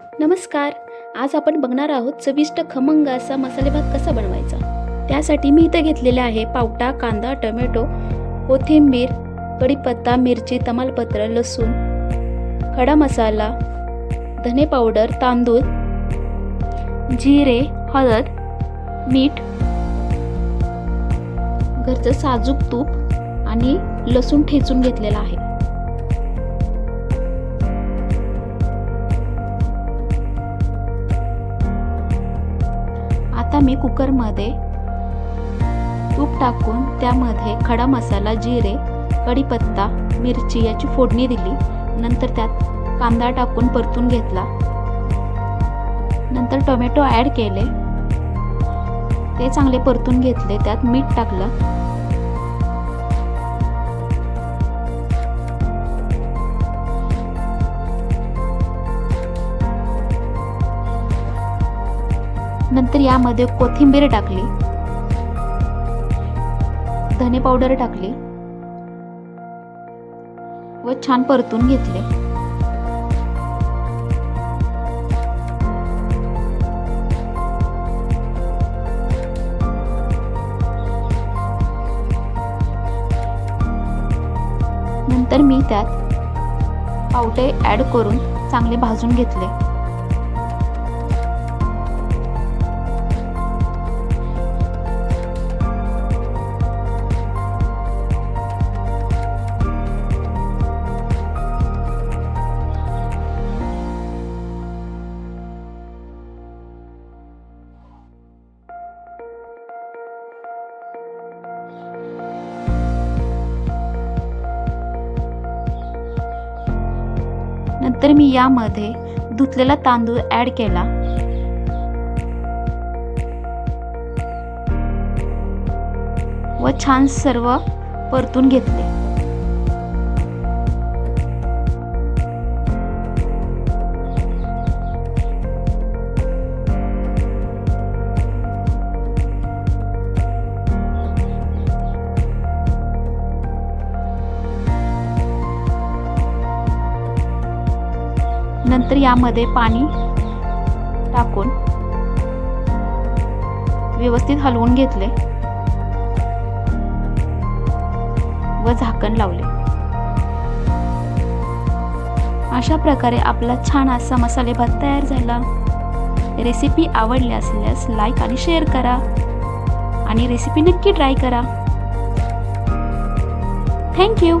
नमस्कार. आज आपण बघणार आहोत चविष्ट खमंग असा मसाले भात कसा बनवायचा? त्यासाठी मी इथं घेतलेले आहे पावटा कांदा टोमॅटो कोथिंबीर कढीपत्ता मिरची तमालपत्र लसूण खडा मसाला धने पावडर तांदूळ जिरे हळद मीठ घरचं साजूक तूप आणि लसूण ठेचून घेतलेला आहे. आता मी कुकरमध्ये तूप टाकून त्यामध्ये खडा मसाला जिरे कढीपत्ता मिरची याची फोडणी दिली. नंतर त्यात कांदा टाकून परतून घेतला. नंतर टोमॅटो ॲड केले. ते चांगले परतून घेतले. त्यात मीठ टाकलं. नंतर यामध्ये कोथिंबीर टाकली. धने पावडर टाकली. व छान परतून घेतले. नंतर मी त्यात पावटे ॲड करून चांगले भाजून घेतले. तर मी यामध्ये धुतलेला तांदूळ ॲड केला. व छान सर्व परतून घेतले. नंतर यामध्ये पाणी टाकून व्यवस्थित हलवून घेतले व झाकण लावले. अशा प्रकारे आपला छान असा मसाले भात तयार झाला. रेसिपी आवडली असल्यास लाईक आणि शेअर करा. आणि रेसिपी नक्की ट्राय करा. थँक्यू